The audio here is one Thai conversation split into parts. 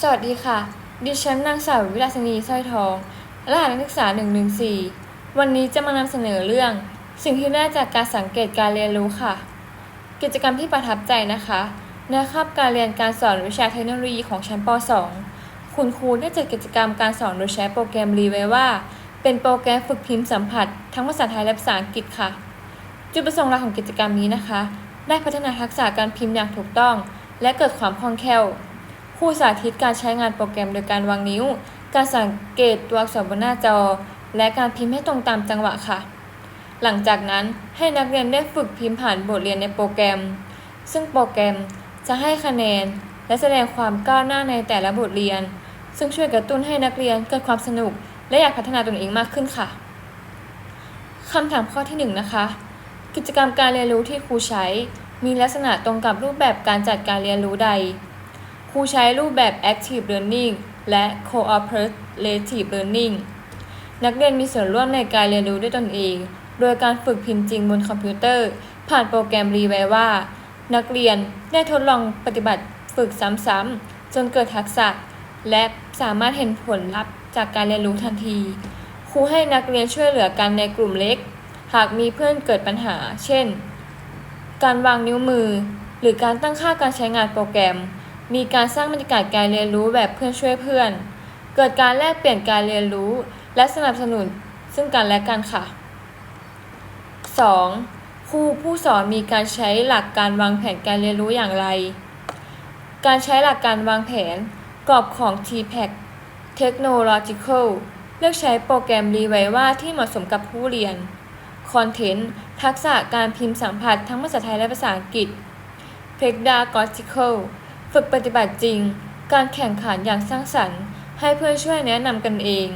สวัสดีค่ะ ดิฉันนางสาววิลาสนีสร้อยทอง รหัสนักศึกษา 114 วันนี้จะมานำเสนอเรื่อง สิ่งที่ได้จากการสังเกตการเรียนรู้ค่ะ กิจกรรมที่ประทับใจนะคะในคาบการเรียนการสอนวิชาเทคโนโลยีของชั้นป .2 คุณครูได้จัดกิจกรรมการสอนโดยใช้โปรแกรมรีไว้ว่า เป็นโปรแกรมฝึกพิมพ์สัมผัส ทั้งภาษาไทยและภาษาอังกฤษค่ะ จุดประสงค์หลักของกิจกรรมนี้นะคะ ได้พัฒนาทักษะการพิมพ์อย่างถูกต้อง และเกิดความคล่องแคล่ว ครูสาธิตการใช้งานโปรแกรมโดยการวางนิ้ว การสังเกตตัวอักษรบนหน้าจอ และการพิมพ์ให้ตรงตามจังหวะค่ะ หลังจากนั้นให้นักเรียนได้ฝึกพิมพ์ผ่านบทเรียนในโปรแกรม ซึ่งโปรแกรมจะให้คะแนน และแสดงความก้าวหน้าในแต่ละบทเรียน ซึ่งช่วยกระตุ้นให้นักเรียนเกิดความสนุก และอยากพัฒนาตนเองมากขึ้นค่ะคำถามข้อที่หนึ่งนะคะ กิจกรรมการเรียนรู้ที่ครูใช้ มีลักษณะตรงกับรูปแบบการจัดการเรียนรู้ใด ครูใช้รูปแบบ Active Learning และ Cooperative Learning นักเรียนมีส่วนร่วมในการเรียนรู้ด้วยตนเอง โดยการฝึกพิมพ์จริงบนคอมพิวเตอร์ ผ่านโปรแกรมรีไวว่า นักเรียนได้ทดลองปฏิบัติฝึกซ้ำๆ จนเกิดทักษะ และสามารถเห็นผลลัพธ์จากการเรียนรู้ทันที ครูให้นักเรียนช่วยเหลือกันในกลุ่มเล็ก หากมีเพื่อนเกิดปัญหา เช่น การวางนิ้วมือ หรือการตั้งค่าการใช้งานโปรแกรม มีการสร้างบรรยากาศการเรียนรู้แบบเพื่อนช่วยเพื่อน เกิดการแลกเปลี่ยนการเรียนรู้ และสนับสนุนซึ่งกันและกันค่ะ 2. ครูผู้สอนมีการใช้หลักการวางแผนการเรียนรู้อย่างไร การใช้หลักการวางแผนกรอบของ TPACK Technological เลือกใช้โปรแกรมรีไวว่าที่เหมาะสมกับผู้เรียน คอนเทนต์ ทักษะการพิมพ์สัมผัสทั้งภาษาไทยและภาษาอังกฤษ Pedagogical ฝึกปฏิบัติจริง การแข่งขันอย่างสร้างสรรค์ ให้เพื่อนช่วยแนะนำกันเอง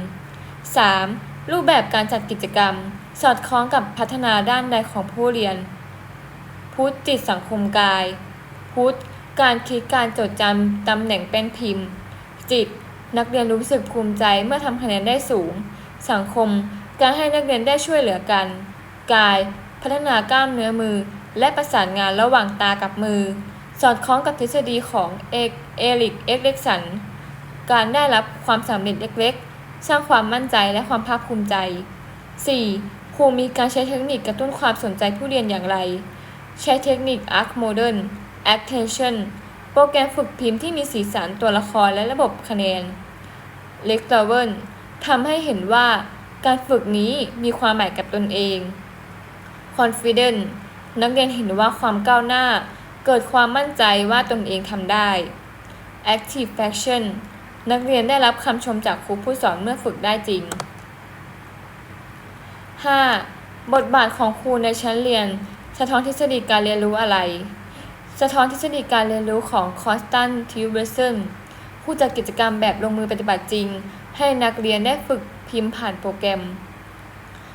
3. รูปแบบการจัดกิจกรรม สอดคล้องกับพัฒนาด้านใดของผู้เรียน พุทธจิตสังคมกาย พุทธการคิดการจดจำตำแหน่งเป็นพิมพ์ จิต นักเรียนรู้สึกภูมิใจเมื่อทำคะแนนได้สูง สังคม การให้นักเรียนได้ช่วยเหลือกัน กาย พัฒนากล้ามเนื้อมือ และประสานงานระหว่างตากับมือ สอดคล้องกับทฤษฎีของเอกเอริก เอ็กเล็กสัน การได้รับความสำเร็จเล็กๆ สร้างความมั่นใจและความภาคภูมิใจ 4. ครูมีการใช้เทคนิคกระตุ้นความสนใจผู้เรียนอย่างไร ใช้เทคนิค Arc Modern Attention โปรแกรมฝึกพิมพ์ที่มีสีสันตัวละครและระบบคะแนน l e x t o v e r ทำให้เห็นว่าการฝึกนี้มีความหมายกับตนเอง Confident นักเรียนเห็นว่าความก้าวหน้า เกิดความมั่นใจว่าตนเองทำได้ Active Faction นักเรียนได้รับคำชมจากครูผู้สอนเมื่อฝึกได้จริง 5. บทบาทของครูในชั้นเรียน สะท้อนทฤษฎีการเรียนรู้อะไร สะท้อนทฤษฎีการเรียนรู้ของคอสตันทิวเบเซนผู้จัดกิจกรรมแบบลงมือปฏิบัติจริง ให้นักเรียนได้ฝึกพิมพ์ผ่านโปรแกรม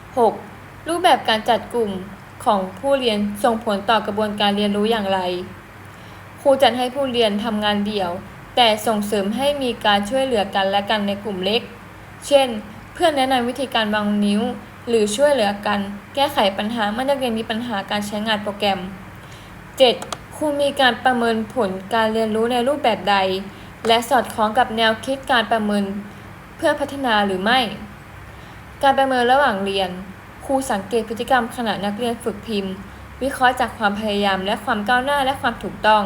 6. รูปแบบการจัดกลุ่ม ของผู้เรียนส่งผลต่อกระบวนการเรียนรู้อย่างไร ครูจัดให้ผู้เรียนทำงานเดี่ยว แต่ส่งเสริมให้มีการช่วยเหลือกันและกันในกลุ่มเล็ก เช่น เพื่อนแนะนำวิธีการวางนิ้ว หรือช่วยเหลือกัน แก้ไขปัญหาเมื่อนักเรียนมีปัญหาการใช้งานโปรแกรม 7. ครูมีการประเมินผลการเรียนรู้ในรูปแบบใด และสอดคล้องกับแนวคิดการประเมิน เพื่อพัฒนาหรือไม่ การประเมินระหว่างเรียน ครูสังเกตพฤติกรรมขณะนักเรียนฝึกพิมพ์ วิเคราะห์จากความพยายามและความก้าวหน้าและความถูกต้อง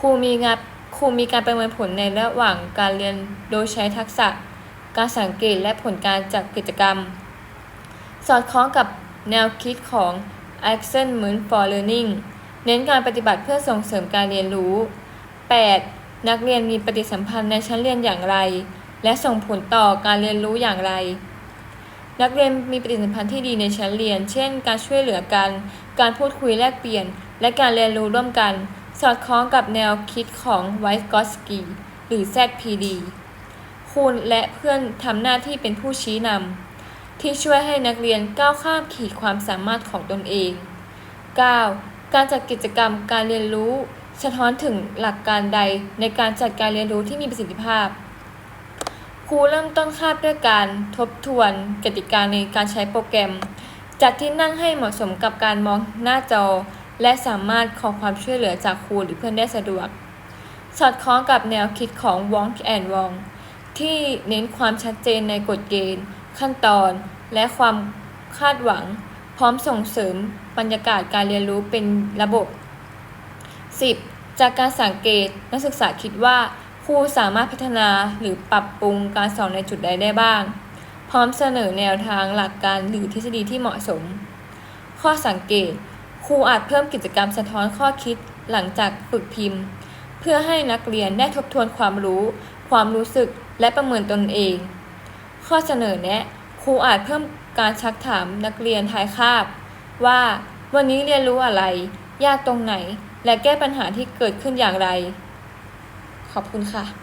ครูมีงานครูมีการประเมินผลในระหว่างการเรียนโดยใช้ทักษะ การสังเกตและผลการจากกิจกรรม สอดคล้องกับแนวคิดของ Action for Learning เน้นการปฏิบัติเพื่อส่งเสริมการเรียนรู้ 8. นักเรียนมีปฏิสัมพันธ์ในชั้นเรียนอย่างไร และส่งผลต่อการเรียนรู้อย่างไร นักเรียนมีปฏิสัมพันธ์ที่ดีในชั้นเรียน เช่น การช่วยเหลือกัน การพูดคุยแลกเปลี่ยน และการเรียนรู้ร่วมกัน สอดคล้องกับแนวคิดของไวส์กอสกีหรือ ZPD คุณและเพื่อนทำหน้าที่เป็นผู้ชี้นำที่ช่วยให้นักเรียนก้าวข้ามขีดความสามารถของตนเอง 9. การจัดกิจกรรมการเรียนรู้ สะท้อนถึงหลักการใดในการจัดการเรียนรู้ที่มีประสิทธิภาพ รูเริ่มต้นคาบด้วยการทบทวนกติกาในการใช้โปรแกรม จัดที่นั่งให้เหมาะสมกับการมองหน้าจอ และสามารถขอความช่วยเหลือจากครูหรือเพื่อนได้สะดวก สอดคล้องกับแนวคิดของ Wong and Wong ที่เน้นความชัดเจนในกฎเกณฑ์ ขั้นตอน และความคาดหวัง พร้อมส่งเสริมบรรยากาศการเรียนรู้เป็นระบบ 10. จากการสังเกตนักศึกษาคิดว่า ครูสามารถพัฒนาหรือปรับปรุงการสอนในจุดใดได้บ้าง พร้อมเสนอแนวทางหลักการหรือทฤษฎีที่เหมาะสม ข้อสังเกต ครูอาจเพิ่มกิจกรรมสะท้อนข้อคิดหลังจากฝึกพิมพ์ เพื่อให้นักเรียนได้ทบทวนความรู้ ความรู้สึกและประเมินตนเอง ข้อเสนอแนะครูอาจเพิ่มการชักถามนักเรียนท้ายคาบ ว่าวันนี้เรียนรู้อะไร ยากตรงไหน และแก้ปัญหาที่เกิดขึ้นอย่างไร ขอบคุณค่ะ